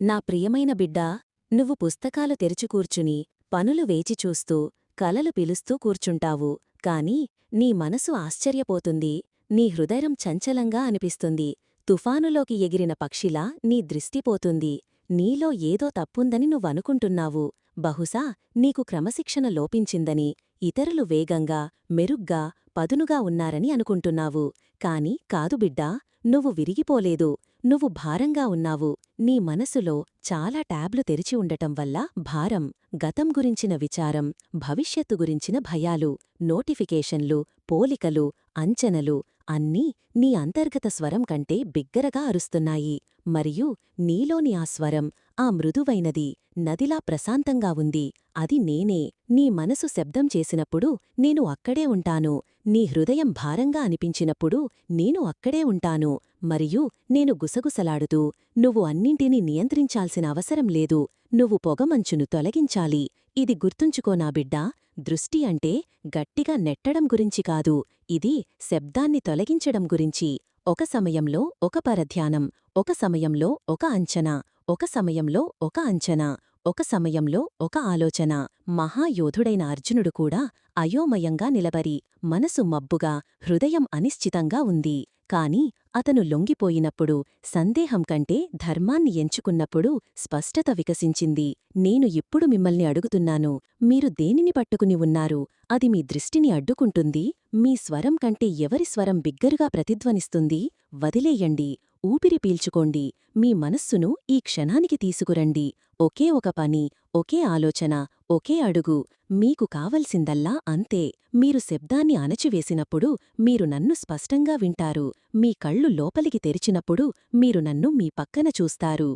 నా ప్రియమైన బిడ్డా నువ్వు పుస్తకాలు తెరుచుకూర్చుని పనులు వేచిచూస్తూ కలలు పిలుస్తూ కూర్చుంటావు. కాని నీ మనసు ఆశ్చర్యపోతుంది నీ హృదయం చంచలంగా అనిపిస్తుంది. తుఫానులోకి ఎగిరిన పక్షిలా నీ దృష్టిపోతుంది నీలో ఏదో తప్పుందని నువ్వనుకుంటున్నావు. బహుశా నీకు క్రమశిక్షణ లోపించిందని ఇతరులు వేగంగా మెరుగ్గా పదునుగా ఉన్నారని అనుకుంటున్నావు. కాని కాదు బిడ్డా నువ్వు విరిగిపోలేదు. నువ్వు భారంగా ఉన్నావు. నీ మనసులో చాలా ట్యాబ్లు తెరిచి ఉండటం వల్ల భారం గతం గురించిన విచారం భవిష్యత్తు గురించిన భయాలు నోటిఫికేషన్లు పోలికలు అంచనలు అన్నీ నీ అంతర్గత స్వరం కంటే బిగ్గరగా అరుస్తున్నాయి. మరియు నీలోని ఆ స్వరం ఆ మృదువైనది నదిలా ప్రశాంతంగా ఉంది. అది నేనే. నీ మనసు శబ్దం చేసినప్పుడు నేను అక్కడే ఉంటాను. నీ హృదయం భారంగా అనిపించినప్పుడు నేను అక్కడే ఉంటాను. మరియు నేను గుసగుసలాడుతూ నువ్వు అన్నింటినీ నియంత్రించాల్సిన అవసరం లేదు. నువ్వు పొగమంచును తొలగించాలి. ఇది గుర్తుంచుకో నా బిడ్డా. దృష్టి అంటే గట్టిగా నెట్టడం గురించి కాదు. ఇది శబ్దాన్ని తొలగించడం గురించి. ఒక సమయంలో ఒక పరధ్యానం ఒక సమయంలో ఒక అంచనా ఒక సమయంలో ఒక అంచనా ఒక సమయంలో ఒక ఆలోచన. మహాయోధుడైన అర్జునుడు కూడా అయోమయంగా నిలబరి మనసు మబ్బుగా హృదయం అనిశ్చితంగా ఉంది. కాని అతను లొంగిపోయినప్పుడు సందేహం కంటే ధర్మాన్ని ఎంచుకున్నప్పుడు స్పష్టత వికసించింది. నేను ఇప్పుడు మిమ్మల్ని అడుగుతున్నాను? మీరు దేనిని పట్టుకుని ఉన్నారు? అది మీ దృష్టిని అడ్డుకుంటుంది. మీ స్వరం కంటే ఎవరి స్వరం బిగ్గరుగా ప్రతిధ్వనిస్తుంది? వదిలేయండి. ఊపిరి పీల్చుకోండి. మీ మనస్సును ఈ క్షణానికి తీసుకురండి. ఒకే ఒక పని ఒకే ఆలోచన ఒకే అడుగు. మీకు కావలసిందల్లా అంతే. మీరు శబ్దాన్ని అణచివేసినప్పుడు మీరు నన్ను స్పష్టంగా వింటారు. మీ కళ్ళు లోపలికి తెరిచినప్పుడు మీరు నన్ను మీ పక్కన చూస్తారు.